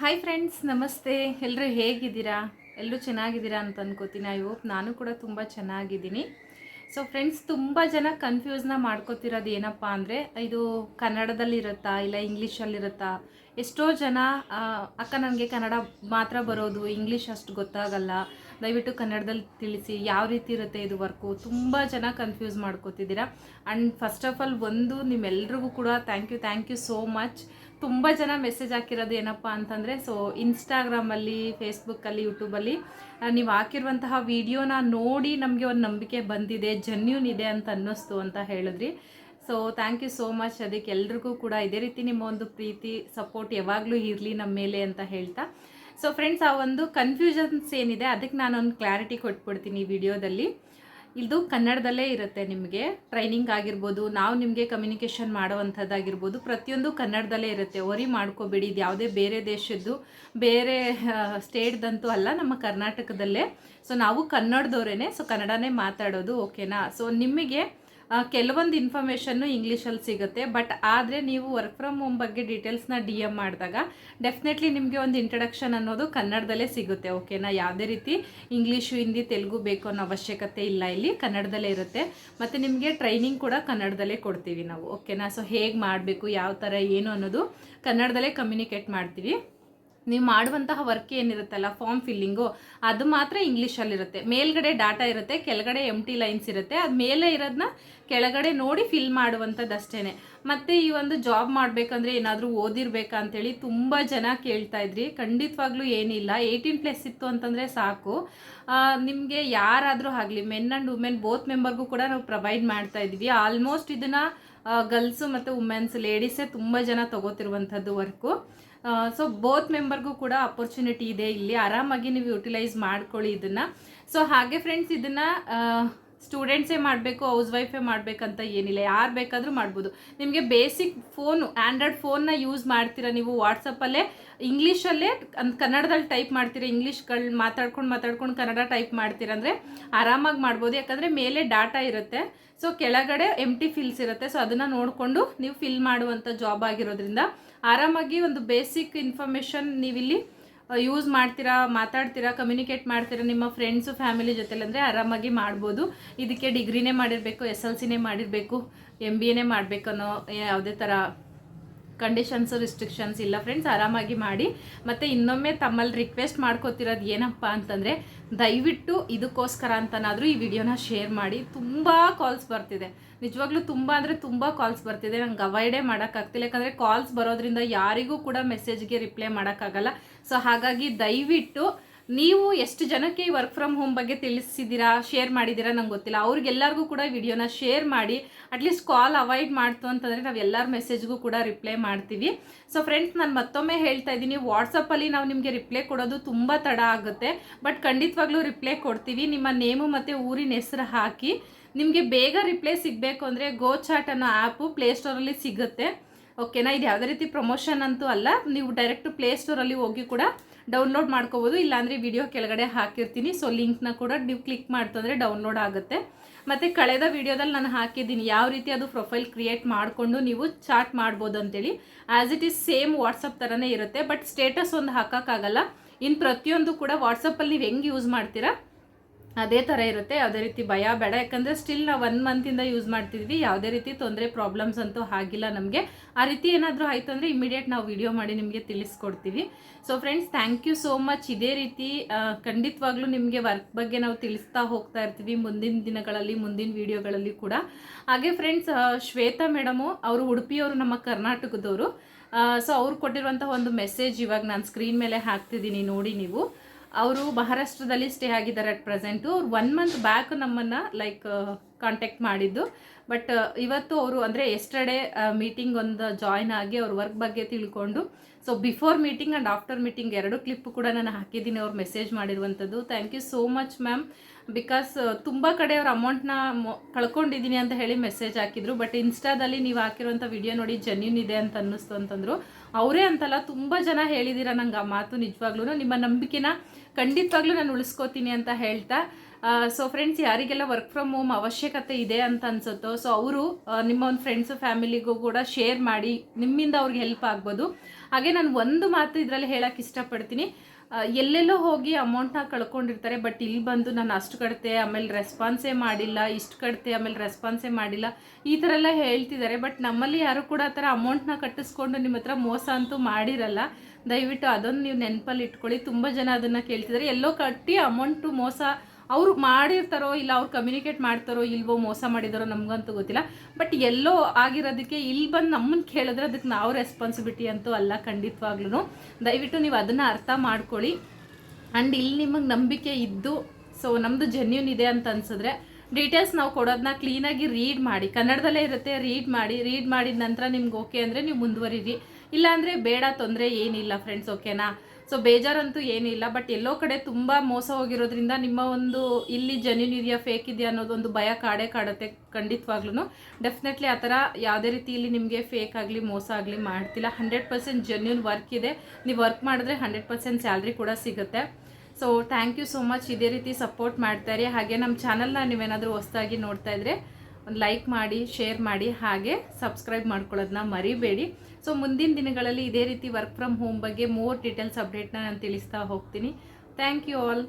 Hi friends ನಮಸ್ತೆ. ಎಲ್ಲರೂ ಹೇಗಿದ್ದೀರಾ? ಎಲ್ಲರೂ ಚೆನ್ನಾಗಿದ್ದೀರಾ ಅಂತ ಅನ್ಕೋತೀನಿ. ಐ ಹೋಪ್ ನಾನು ಕೂಡ ತುಂಬ ಚೆನ್ನಾಗಿದ್ದೀನಿ. ಸೊ ಫ್ರೆಂಡ್ಸ್ ತುಂಬ ಜನ ಕನ್ಫ್ಯೂಸ್ನ ಮಾಡ್ಕೋತಿರೋದು ಏನಪ್ಪ ಅಂದರೆ, ಇದು ಕನ್ನಡದಲ್ಲಿರುತ್ತಾ ಇಲ್ಲ ಇಂಗ್ಲೀಷಲ್ಲಿರುತ್ತಾ ಎಷ್ಟೋ ಜನ ಅಕ್ಕ ನನಗೆ ಕನ್ನಡ ಮಾತ್ರ ಬರೋದು ಇಂಗ್ಲೀಷ್ ಅಷ್ಟು ಗೊತ್ತಾಗಲ್ಲ. ದಯವಿಟ್ಟು ಕನ್ನಡದಲ್ಲಿ ತಿಳಿಸಿ, ಯಾವ ರೀತಿ ಇರುತ್ತೆ ಇದು ವರ್ಕು ತುಂಬ ಜನ ಕನ್ಫ್ಯೂಸ್ ಮಾಡ್ಕೋತಿದ್ದೀರಾ. ಆ್ಯಂಡ್ ಫಸ್ಟ್ ಆಫ್ ಆಲ್ ಒಂದು, ನಿಮ್ಮೆಲ್ರಿಗೂ ಕೂಡ thank you thank you so much ತುಂಬ ಜನ ಮೆಸೇಜ್ ಹಾಕಿರೋದು ಏನಪ್ಪ ಅಂತಂದರೆ ಸೊ ಇನ್ಸ್ಟಾಗ್ರಾಮಲ್ಲಿ ಫೇಸ್ಬುಕ್ಕಲ್ಲಿ ಯೂಟ್ಯೂಬಲ್ಲಿ ನೀವು ಹಾಕಿರುವಂತಹ ವೀಡಿಯೋನ ನೋಡಿ ನಮಗೆ ಒಂದು ನಂಬಿಕೆ ಬಂದಿದೆ ಜನ್ಯೂನ್ ಇದೆ ಅಂತ ಅನ್ನಿಸ್ತು ಅಂತ ಹೇಳಿದ್ರಿ. So thank you so much ಅದಕ್ಕೆ ಎಲ್ರಿಗೂ ಕೂಡ ಇದೇ ರೀತಿ ನಿಮ್ಮ ಒಂದು ಪ್ರೀತಿ ಸಪೋರ್ಟ್ ಯಾವಾಗಲೂ ಇರಲಿ ನಮ್ಮ ಮೇಲೆ ಅಂತ ಹೇಳ್ತಾ. ಸೊ ಫ್ರೆಂಡ್ಸ್ ಆ ಒಂದು ಕನ್ಫ್ಯೂಷನ್ಸ್ ಏನಿದೆ, ಅದಕ್ಕೆ ನಾನೊಂದು ಕ್ಲಾರಿಟಿ ಕೊಟ್ಬಿಡ್ತೀನಿ ವಿಡಿಯೋದಲ್ಲಿ ಇದು ಕನ್ನಡದಲ್ಲೇ ಇರುತ್ತೆ ನಿಮಗೆ ಟ್ರೈನಿಂಗ್ ಆಗಿರ್ಬೋದು, ನಾವು ನಿಮಗೆ ಕಮ್ಯುನಿಕೇಷನ್ ಮಾಡೋವಂಥದ್ದಾಗಿರ್ಬೋದು, ಪ್ರತಿಯೊಂದು ಕನ್ನಡದಲ್ಲೇ ಇರುತ್ತೆ. ವರಿ ಮಾಡ್ಕೋಬೇಡಿ, ಇದು ಯಾವುದೇ ಬೇರೆ ದೇಶದ್ದು, ಬೇರೆ ಸ್ಟೇಟ್ದಂತೂ ಅಲ್ಲ, ನಮ್ಮ ಕರ್ನಾಟಕದಲ್ಲೇ. ಸೊ ನಾವು ಕನ್ನಡದವರೇ ಸೊ ಕನ್ನಡನೇ ಮಾತಾಡೋದು ಓಕೆನಾ ಸೊ ನಿಮಗೆ ಕೆಲವೊಂದು ಇನ್ಫಾರ್ಮೇಷನ್ನು ಇಂಗ್ಲೀಷಲ್ಲಿ ಸಿಗುತ್ತೆ ಬಟ್ ಆದರೆ ನೀವು ವರ್ಕ್ ಫ್ರಮ್ ಹೋಮ್ ಬಗ್ಗೆ ಡೀಟೇಲ್ಸ್ನ ಡಿ ಎಂ ಮಾಡಿದಾಗ ಡೆಫಿನೆಟ್ಲಿ ನಿಮಗೆ ಒಂದು ಇಂಟ್ರಡಕ್ಷನ್ ಅನ್ನೋದು ಕನ್ನಡದಲ್ಲೇ ಸಿಗುತ್ತೆ ಓಕೆನಾ ಯಾವುದೇ ರೀತಿ ಇಂಗ್ಲೀಷು ಹಿಂದಿ ತೆಲುಗು ಬೇಕು ಅನ್ನೋ ಅವಶ್ಯಕತೆ ಇಲ್ಲ ಇಲ್ಲಿ, ಕನ್ನಡದಲ್ಲೇ ಇರುತ್ತೆ. ಮತ್ತು ನಿಮಗೆ ಟ್ರೈನಿಂಗ್ ಕೂಡ ಕನ್ನಡದಲ್ಲೇ ಕೊಡ್ತೀವಿ ನಾವು ಓಕೆನಾ ಸೊ ಹೇಗೆ ಮಾಡಬೇಕು, ಯಾವ ಥರ ಏನು ಅನ್ನೋದು ಕನ್ನಡದಲ್ಲೇ ಕಮ್ಯುನಿಕೇಟ್ ಮಾಡ್ತೀವಿ. ನೀವು ಮಾಡುವಂತಹ ವರ್ಕ್ ಏನಿರುತ್ತಲ್ಲ ಫಾರ್ಮ್ ಫಿಲ್ಲಿಂಗು ಅದು ಮಾತ್ರ ಇಂಗ್ಲೀಷಲ್ಲಿರುತ್ತೆ ಮೇಲ್ಗಡೆ ಡಾಟಾ ಇರುತ್ತೆ, ಕೆಳಗಡೆ ಎಂ ಟಿ ಲೈನ್ಸ್ ಇರುತ್ತೆ. ಅದು ಮೇಲೆ ಇರೋದನ್ನ ಕೆಳಗಡೆ ನೋಡಿ ಫಿಲ್ ಮಾಡುವಂಥದ್ದು ಅಷ್ಟೇ ಮತ್ತು ಈ ಒಂದು ಜಾಬ್ ಮಾಡಬೇಕಂದ್ರೆ ಏನಾದರೂ ಓದಿರ್ಬೇಕಾ ಅಂತೇಳಿ ತುಂಬ ಜನ ಕೇಳ್ತಾ ಇದ್ರಿ. ಖಂಡಿತವಾಗ್ಲೂ ಏನಿಲ್ಲ. ಏಯ್ಟೀನ್ ಪ್ಲಸ್ ಇತ್ತು ಅಂತಂದರೆ ಸಾಕು. ನಿಮಗೆ ಯಾರಾದರೂ ಆಗಲಿ ಮೆನ್ ಆ್ಯಂಡ್ ವುಮೆನ್ ಬೋತ್ ಮೆಂಬರ್ಗೂ ಕೂಡ ನಾವು ಪ್ರೊವೈಡ್ ಮಾಡ್ತಾ ಇದ್ದೀವಿ ಆಲ್ಮೋಸ್ಟ್ ಇದನ್ನು ಗರ್ಲ್ಸು ಮತ್ತು ವುಮೆನ್ಸ್ ಲೇಡೀಸೇ ತುಂಬ ಜನ ತೊಗೋತಿರುವಂಥದ್ದು ವರ್ಕು. ಸೊ ಬೋತ್ ಮೆಂಬರ್ಗೂ ಕೂಡ ಅಪರ್ಚುನಿಟಿ ಇದೆ ಇಲ್ಲಿ. ಆರಾಮಾಗಿ ನೀವು ಯುಟಿಲೈಸ್ ಮಾಡ್ಕೊಳ್ಳಿ ಇದನ್ನು. ಸೊ ಹಾಗೆ ಫ್ರೆಂಡ್ಸ್, ಇದನ್ನು ಸ್ಟೂಡೆಂಟ್ಸೇ ಮಾಡಬೇಕು ಹೌಸ್ ವೈಫೇ ಮಾಡಬೇಕಂತ ಏನಿಲ್ಲ. ಯಾರು ಬೇಕಾದರೂ ಮಾಡ್ಬೋದು. ನಿಮಗೆ ಬೇಸಿಕ್ ಫೋನು ಆ್ಯಂಡ್ರಾಯ್ಡ್ ಫೋನ್ನ ಯೂಸ್ ಮಾಡ್ತೀರಾ ನೀವು ವಾಟ್ಸಪ್ಪಲ್ಲೇ? ಇಂಗ್ಲೀಷಲ್ಲೇ ಕನ್ನಡದಲ್ಲಿ ಟೈಪ್ ಮಾಡ್ತೀರಾ? ಇಂಗ್ಲೀಷ್ಗಳು ಮಾತಾಡ್ಕೊಂಡು ಮಾತಾಡ್ಕೊಂಡು ಕನ್ನಡ ಟೈಪ್ ಮಾಡ್ತೀರಾ ಅಂದರೆ ಆರಾಮಾಗಿ ಮಾಡ್ಬೋದು. ಯಾಕಂದರೆ ಮೇಲೆ ಡಾಟಾ ಇರುತ್ತೆ. ಸೊ ಕೆಳಗಡೆ ಎಂ ಟಿ ಫಿಲ್ಸ್ ಇರುತ್ತೆ. ಸೊ ಅದನ್ನು ನೋಡಿಕೊಂಡು ನೀವು ಫಿಲ್ ಮಾಡುವಂಥ ಜಾಬ್ ಆಗಿರೋದ್ರಿಂದ ಆರಾಮಾಗಿ ಒಂದು ಬೇಸಿಕ್ ಇನ್ಫಾರ್ಮೇಷನ್ ನೀವಿಲ್ಲಿ ಯೂಸ್ ಮಾಡ್ತೀರಾ, ಮಾತಾಡ್ತೀರಾ ಕಮ್ಯುನಿಕೇಟ್ ಮಾಡ್ತೀರಾ ನಿಮ್ಮ ಫ್ರೆಂಡ್ಸು ಫ್ಯಾಮಿಲಿ ಜೊತೆಲಿ ಅಂದರೆ ಆರಾಮಾಗಿ ಮಾಡ್ಬೋದು. ಇದಕ್ಕೆ ಡಿಗ್ರಿನೇ ಮಾಡಿರಬೇಕು ಎಸ್ ಎಲ್ ಸಿನೇ ಮಾಡಿರಬೇಕು ಎಂ ಬಿ ಎನೇ ಮಾಡಬೇಕು ಅನ್ನೋ ಯಾವುದೇ ಥರ ಕಂಡೀಷನ್ಸು ರಿಸ್ಟ್ರಿಕ್ಷನ್ಸ್ ಇಲ್ಲ ಫ್ರೆಂಡ್ಸ್ ಆರಾಮಾಗಿ ಮಾಡಿ. ಮತ್ತೆ ಇನ್ನೊಮ್ಮೆ ತಮ್ಮಲ್ಲಿ ರಿಕ್ವೆಸ್ಟ್ ಮಾಡ್ಕೋತಿರೋದು ಏನಪ್ಪ ಅಂತಂದರೆ, ದಯವಿಟ್ಟು ಇದಕ್ಕೋಸ್ಕರ ಅಂತನಾದರೂ ಈ ವಿಡಿಯೋನ ಶೇರ್ ಮಾಡಿ. ತುಂಬ ಕಾಲ್ಸ್ ಬರ್ತಿದೆ. ನಿಜವಾಗ್ಲೂ ತುಂಬ ಅಂದರೆ ತುಂಬ ಕಾಲ್ಸ್ ಬರ್ತಿದೆ. ನಂಗೆ ಅವಾಯ್ಡೇ ಮಾಡೋಕ್ಕಾಗ್ತಿಲ್ಲ. ಯಾಕಂದರೆ ಕಾಲ್ಸ್ ಬರೋದ್ರಿಂದ ಯಾರಿಗೂ ಕೂಡ ಮೆಸೇಜ್ಗೆ ರಿಪ್ಲೈ ಮಾಡೋಕ್ಕಾಗಲ್ಲ. ಸೊ ಹಾಗಾಗಿ ದಯವಿಟ್ಟು ನೀವು ಎಷ್ಟು ಜನಕ್ಕೆ ವರ್ಕ್ ಫ್ರಮ್ ಹೋಮ್ ಬಗ್ಗೆ ತಿಳಿಸಿದ್ದೀರಾ ಶೇರ್ ಮಾಡಿದ್ದೀರಾ ನಂಗೆ ಗೊತ್ತಿಲ್ಲ. ಅವ್ರಿಗೆಲ್ಲರಿಗೂ ಕೂಡ ವಿಡಿಯೋನ ಶೇರ್ ಮಾಡಿ ಅಟ್ಲೀಸ್ಟ್ ಕಾಲ್ ಅವಾಯ್ಡ್ ಮಾಡ್ತು ಅಂತಂದರೆ ನಾವು ಎಲ್ಲರ ಮೆಸೇಜ್ಗೂ ಕೂಡ ರಿಪ್ಲೈ ಮಾಡ್ತೀವಿ. ಸೊ ಫ್ರೆಂಡ್ಸ್ ನಾನು ಮತ್ತೊಮ್ಮೆ ಹೇಳ್ತಾ ಇದ್ದೀನಿ ವಾಟ್ಸಪ್ಪಲ್ಲಿ ನಾವು ನಿಮಗೆ ರಿಪ್ಲೈ ಕೊಡೋದು ತುಂಬ ತಡ ಆಗುತ್ತೆ. ಬಟ್ ಖಂಡಿತವಾಗ್ಲೂ ರಿಪ್ಲೈ ಕೊಡ್ತೀವಿ. ನಿಮ್ಮ ನೇಮು ಮತ್ತು ಊರಿನ ಹೆಸರು ಹಾಕಿ. ನಿಮಗೆ ಬೇಗ ರಿಪ್ಲೈ ಸಿಗಬೇಕು ಅಂದರೆ ಗೋ ಚಾಟ್ ಅನ್ನೋ ಆ್ಯಪು ಪ್ಲೇಸ್ಟೋರಲ್ಲಿ ಸಿಗುತ್ತೆ. ಓಕೆನಾ ಇದು ಯಾವುದೇ ರೀತಿ ಪ್ರಮೋಷನ್ ಅಂತೂ ಅಲ್ಲ, ನೀವು ಡೈರೆಕ್ಟ್ ಪ್ಲೇಸ್ಟೋರಲ್ಲಿ ಹೋಗಿ ಕೂಡ ಡೌನ್ಲೋಡ್ ಮಾಡ್ಕೋಬೋದು. ಇಲ್ಲಾಂದರೆ ವಿಡಿಯೋ ಕೆಳಗಡೆ ಹಾಕಿರ್ತೀನಿ. ಸೊ ಲಿಂಕ್ನ ಕೂಡ ನೀವು ಕ್ಲಿಕ್ ಮಾಡ್ತಂದರೆ ಡೌನ್ಲೋಡ್ ಆಗುತ್ತೆ. ಮತ್ತು ಕಳೆದ ವಿಡಿಯೋದಲ್ಲಿ ನಾನು ಹಾಕಿದ್ದೀನಿ, ಯಾವ ರೀತಿ ಅದು ಪ್ರೊಫೈಲ್ ಕ್ರಿಯೇಟ್ ಮಾಡಿಕೊಂಡು ನೀವು ಚಾಟ್ ಮಾಡ್ಬೋದು ಅಂತೇಳಿ. As it is same WhatsApp ಥರನೇ ಇರುತ್ತೆ ಬಟ್ ಸ್ಟೇಟಸ್ ಒಂದು ಹಾಕೋಕ್ಕಾಗಲ್ಲ. ಇನ್ನು ಪ್ರತಿಯೊಂದು ಕೂಡ ವಾಟ್ಸಪ್ಪಲ್ಲಿ ನೀವು ಹೆಂಗೆ ಯೂಸ್ ಮಾಡ್ತೀರಾ? ಅದೇ ಥರ ಇರುತ್ತೆ, ಯಾವುದೇ ರೀತಿ ಭಯ ಬೇಡ. ಯಾಕಂದರೆ ಸ್ಟಿಲ್ ನಾವು ಒನ್ ಮಂತಿಂದ ಯೂಸ್ ಮಾಡ್ತಿದ್ವಿ, ಯಾವುದೇ ರೀತಿ ತೊಂದರೆ ಪ್ರಾಬ್ಲಮ್ಸ್ ಅಂತೂ ಆಗಿಲ್ಲ ನಮಗೆ. ಆ ರೀತಿ ಏನಾದರೂ ಆಯಿತು ಅಂದರೆ ಇಮಿಡಿಯೇಟ್ ನಾವು ವಿಡಿಯೋ ಮಾಡಿ ನಿಮಗೆ ತಿಳಿಸ್ಕೊಡ್ತೀವಿ. So friends thank you so much ಇದೇ ರೀತಿ ಖಂಡಿತವಾಗ್ಲೂ ನಿಮಗೆ ವರ್ಕ್ ಬಗ್ಗೆ ನಾವು ತಿಳಿಸ್ತಾ ಹೋಗ್ತಾ ಇರ್ತೀವಿ ಮುಂದಿನ ದಿನಗಳಲ್ಲಿ, ಮುಂದಿನ ವಿಡಿಯೋಗಳಲ್ಲಿ ಕೂಡ. ಹಾಗೆ ಫ್ರೆಂಡ್ಸ್ ಶ್ವೇತಾ ಮೇಡಮು, ಅವರು ಉಡುಪಿಯವರು ನಮ್ಮ ಕರ್ನಾಟಕದವರು. ಸೊ ಅವ್ರು ಕೊಟ್ಟಿರುವಂಥ ಒಂದು ಮೆಸೇಜ್ ಇವಾಗ ನಾನು ಸ್ಕ್ರೀನ್ ಮೇಲೆ ಹಾಕ್ತಿದ್ದೀನಿ, ನೋಡಿ ನೀವು. ಅವರು ಮಹಾರಾಷ್ಟ್ರದಲ್ಲಿ ಸ್ಟೇ ಆಗಿದ್ದಾರೆ ಅಟ್ ಪ್ರೆಸೆಂಟು ಅವ್ರು ಒನ್ ಮಂತ್ ಬ್ಯಾಕ್ ನಮ್ಮನ್ನು ಲೈಕ್ ಕಾಂಟ್ಯಾಕ್ಟ್ ಮಾಡಿದ್ದು. ಬಟ್ ಇವತ್ತು ಅವರು, ಅಂದರೆ ಎಸ್ಟರ್ಡೇ ಮೀಟಿಂಗ್ ಒಂದು ಜಾಯ್ನ್ ಆಗಿ ಅವ್ರ ವರ್ಕ್ ಬಗ್ಗೆ ತಿಳ್ಕೊಂಡು so before meeting and after meeting ಎರಡು ಕ್ಲಿಪ್ ಕೂಡ ನಾನು ಹಾಕಿದ್ದೀನಿ. ಅವ್ರು ಮೆಸೇಜ್ ಮಾಡಿರುವಂಥದ್ದು. Thank you so much ma'am because ತುಂಬ ಕಡೆ ಅವ್ರ ಅಮೌಂಟ್ನ ಕಳ್ಕೊಂಡಿದ್ದೀನಿ ಅಂತ ಹೇಳಿ ಮೆಸೇಜ್ ಹಾಕಿದ್ರು. ಬಟ್ ಇನ್ಸ್ಟಾದಲ್ಲಿ ನೀವು ಹಾಕಿರುವಂಥ ವಿಡಿಯೋ ನೋಡಿ ಜೆನ್ಯೂನ್ ಇದೆ ಅಂತ ಅನ್ನಿಸ್ತು ಅಂತಂದರು. ಅವರೇ ಅಂತಲ್ಲ, ತುಂಬ ಜನ ಹೇಳಿದ್ದೀರಾ ನಂಗೆ ಆ ಮಾತು ನಿಜವಾಗ್ಲೂ ನಿಮ್ಮ ನಂಬಿಕೆನ ಖಂಡಿತವಾಗ್ಲೂ ನಾನು ಉಳಿಸ್ಕೋತೀನಿ ಅಂತ ಹೇಳ್ತಾ. ಸೊ ಫ್ರೆಂಡ್ಸ್ ಯಾರಿಗೆಲ್ಲ ವರ್ಕ್ ಫ್ರಮ್ ಹೋಮ್ ಅವಶ್ಯಕತೆ ಇದೆ ಅಂತ ಅನ್ಸುತ್ತೋ ಸೊ ಅವರು ನಿಮ್ಮ ಒಂದು ಫ್ರೆಂಡ್ಸು ಫ್ಯಾಮಿಲಿಗೂ ಕೂಡ ಶೇರ್ ಮಾಡಿ ನಿಮ್ಮಿಂದ ಅವ್ರಿಗೆ ಹೆಲ್ಪ್ ಆಗ್ಬೋದು. ಹಾಗೆ ನಾನು ಒಂದು ಮಾತು ಇದರಲ್ಲಿ ಹೇಳಕ್ಕೆ ಇಷ್ಟಪಡ್ತೀನಿ. ಎಲ್ಲೆಲ್ಲೋ ಹೋಗಿ ಅಮೌಂಟ್ನ ಕಳ್ಕೊಂಡಿರ್ತಾರೆ ಬಟ್ ಇಲ್ಲಿ ಬಂದು ನಾನು ಅಷ್ಟು ಕಟ್ತೆ, ಆಮೇಲೆ ರೆಸ್ಪಾನ್ಸೇ ಮಾಡಿಲ್ಲ, ಇಷ್ಟು ಕಟ್ತೆ, ಆಮೇಲೆ ರೆಸ್ಪಾನ್ಸೇ ಮಾಡಿಲ್ಲ, ಈ ಥರ ಎಲ್ಲ ಹೇಳ್ತಿದ್ದಾರೆ ಬಟ್ ನಮ್ಮಲ್ಲಿ ಯಾರು ಕೂಡ ಆ ಥರ ಅಮೌಂಟ್ನ ಕಟ್ಟಿಸ್ಕೊಂಡು ನಿಮ್ಮ ಹತ್ರ ಮೋಸ ಅಂತೂ ಮಾಡಿರಲ್ಲ. ದಯವಿಟ್ಟು ಅದೊಂದು ನೀವು ನೆನಪಲ್ಲಿ ಇಟ್ಕೊಳ್ಳಿ. ತುಂಬ ಜನ ಅದನ್ನು ಕೇಳ್ತಿದ್ದಾರೆ. ಎಲ್ಲೋ ಕಟ್ಟಿ ಅಮೌಂಟು ಮೋಸ ಅವ್ರು ಮಾಡಿರ್ತಾರೋ ಇಲ್ಲ ಅವ್ರು ಕಮ್ಯುನಿಕೇಟ್ ಮಾಡ್ತಾರೋ ಇಲ್ವೋ ಮೋಸ ಮಾಡಿದಾರೋ ನಮಗಂತೂ ಗೊತ್ತಿಲ್ಲ. ಬಟ್ ಎಲ್ಲೋ ಆಗಿರೋದಕ್ಕೆ ಇಲ್ಲಿ ಬಂದು ನಮ್ಮನ್ನು ಕೇಳಿದ್ರೆ ಅದಕ್ಕೆ ನಾವು ರೆಸ್ಪಾನ್ಸಿಬಿಲಿಟಿ ಅಂತೂ ಅಲ್ಲ ಖಂಡಿತವಾಗ್ಲೂ ದಯವಿಟ್ಟು ನೀವು ಅದನ್ನು ಅರ್ಥ ಮಾಡ್ಕೊಳ್ಳಿ. ಆ್ಯಂಡ್ ಇಲ್ಲಿ ನಿಮಗೆ ನಂಬಿಕೆ ಇದ್ದು ಸೊ ನಮ್ಮದು ಜೆನ್ಯೂನ್ ಇದೆ ಅಂತ ಅನ್ಸಿದ್ರೆ ಡೀಟೇಲ್ಸ್ ನಾವು ಕೊಡೋದನ್ನ ಕ್ಲೀನಾಗಿ ರೀಡ್ ಮಾಡಿ. ಕನ್ನಡದಲ್ಲೇ ಇರುತ್ತೆ ರೀಡ್ ಮಾಡಿ. ರೀಡ್ ಮಾಡಿದ ನಂತರ ನಿಮ್ಗೆ ಓಕೆ ಅಂದರೆ ನೀವು ಮುಂದುವರಿರಿ. ಇಲ್ಲಾಂದರೆ ಬೇಡ, ತೊಂದರೆ ಏನಿಲ್ಲ ಫ್ರೆಂಡ್ಸ್ ಓಕೆನಾ ಸೊ ಬೇಜಾರಂತೂ ಏನಿಲ್ಲ ಬಟ್ ಎಲ್ಲೋ ಕಡೆ ತುಂಬ ಮೋಸ ಹೋಗಿರೋದ್ರಿಂದ ನಿಮ್ಮ ಒಂದು ಇಲ್ಲಿ ಜೆನ್ಯೂನ್ ಇದೆಯಾ ಫೇಕ್ ಇದೆಯಾ ಅನ್ನೋದೊಂದು ಭಯ ಕಾಡೇ ಕಾಡುತ್ತೆ ಖಂಡಿತವಾಗ್ಲೂ ಡೆಫಿನೆಟ್ಲಿ ಆ ಥರ ಯಾವುದೇ ರೀತಿಯಲ್ಲಿ ನಿಮಗೆ ಫೇಕ್ ಆಗಲಿ, ಮೋಸ ಆಗಲಿ ಮಾಡ್ತಿಲ್ಲ. ಹಂಡ್ರೆಡ್ ಪರ್ಸೆಂಟ್ ಜೆನ್ಯೂನ್ ವರ್ಕ್ ಇದೆ. ನೀವು ವರ್ಕ್ ಮಾಡಿದ್ರೆ ಹಂಡ್ರೆಡ್ ಪರ್ಸೆಂಟ್ ಸ್ಯಾಲ್ರಿ ಕೂಡ ಸಿಗುತ್ತೆ. So thank you so much ಇದೇ ರೀತಿ ಸಪೋರ್ಟ್ ಮಾಡ್ತಾರೆ ಹಾಗೆ ನಮ್ಮ ಚಾನಲ್ನ ನೀವೇನಾದರೂ ಹೊಸದಾಗಿ ನೋಡ್ತಾ ಇದ್ರೆ ಒಂದು ಲೈಕ್ ಮಾಡಿ ಶೇರ್ ಮಾಡಿ, ಹಾಗೆ ಸಬ್ಸ್ಕ್ರೈಬ್ ಮಾಡ್ಕೊಳ್ಳೋದನ್ನ ಮರಿಬೇಡಿ. ಸೊ ಮುಂದಿನ ದಿನಗಳಲ್ಲಿ ಇದೇ ರೀತಿ ವರ್ಕ್ ಫ್ರಮ್ ಹೋಮ್ ಬಗ್ಗೆ ಮೋರ್ ಡೀಟೇಲ್ಸ್ ಅಪ್ಡೇಟ್ನ ನಾನು ತಿಳಿಸ್ತಾ ಹೋಗ್ತೀನಿ. Thank you all